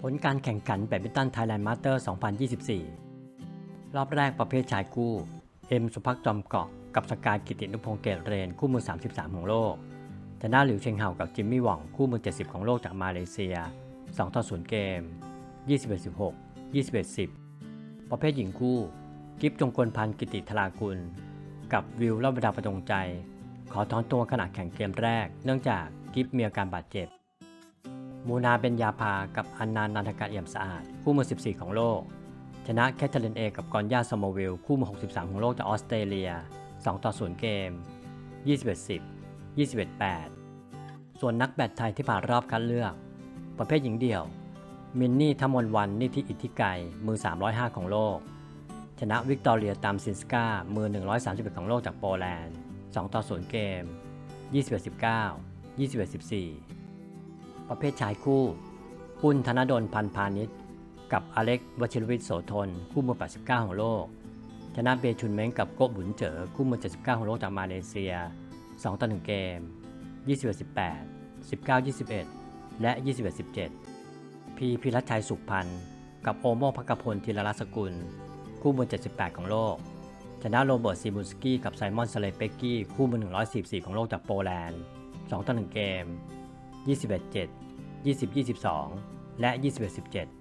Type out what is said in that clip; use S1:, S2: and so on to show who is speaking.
S1: ผลการแข่งขันแบดมินตันไทยแลนด์มาสเตอร์ 2024 รอบแรกประเภทชายคู่ เอ็มสุภักจอมเกาะกับสกายกิตินุพงษ์เกตเรน คู่มือ 33 ของโลกชนะหลิวเชงเฮากับจิมมี่หว่อง คู่มือ 70 ของโลกจากมาเลเซีย 2 ต่อ 0 เกม 21-16 21-10 ประเภทหญิงคู่ กิฟจงกลพันธ์กิติธรากุล กับวิวเล่าบดาประจงใจ ขอถอนตัวขณะแข่งเกมแรก เนื่องจากกิฟมีอาการบาดเจ็บ มูนาเบนยาพากับอันนานนันทกาเอี่ยมสะอาด คู่มือ 14 ของโลก ชนะแคทเธอรีนเอกับกอนยาสโมวิล คู่มือ 63 ของโลกจากออสเตรเลีย 2 ต่อ 0 เกม 21-10 21-8 ส่วนนักแบดไทยที่ผ่านรอบคัดเลือก ประเภทหญิงเดี่ยว มินนี่ทมนวันนิธิอิทธิไกรมือ 305 ของโลก ชนะวิกตอเรียตามซินสกามือ 131 ของโลกจากโปแลนด์ 2 ต่อ 0 เกม 21-19 21-14 ประเภทชายคู่ปุณธนดลพันพาณิชย์ กับอเล็กวชิรวิทย์โสธนคู่มือ 89 ของโลก ชนะเบชุนเม้งกับโกบุนเจ๋อคู่มือ 79 ของโลกจากมาเลเซีย 2 ต่อ 1 เกม 21-18 19-21 และ 21-17 พีพิรัชชัยสุขพันธ์กับโอโมพักกพลธีรรัสกุล คู่มือ 78 ของโลก ชนะโรเบิร์ตซีบุนสกี้กับไซมอนสเลเปกกี้คู่มือ 144 ของโลกจากโปแลนด์ 2 ต่อ 1 เกม 21-7 20-22 และ 21-17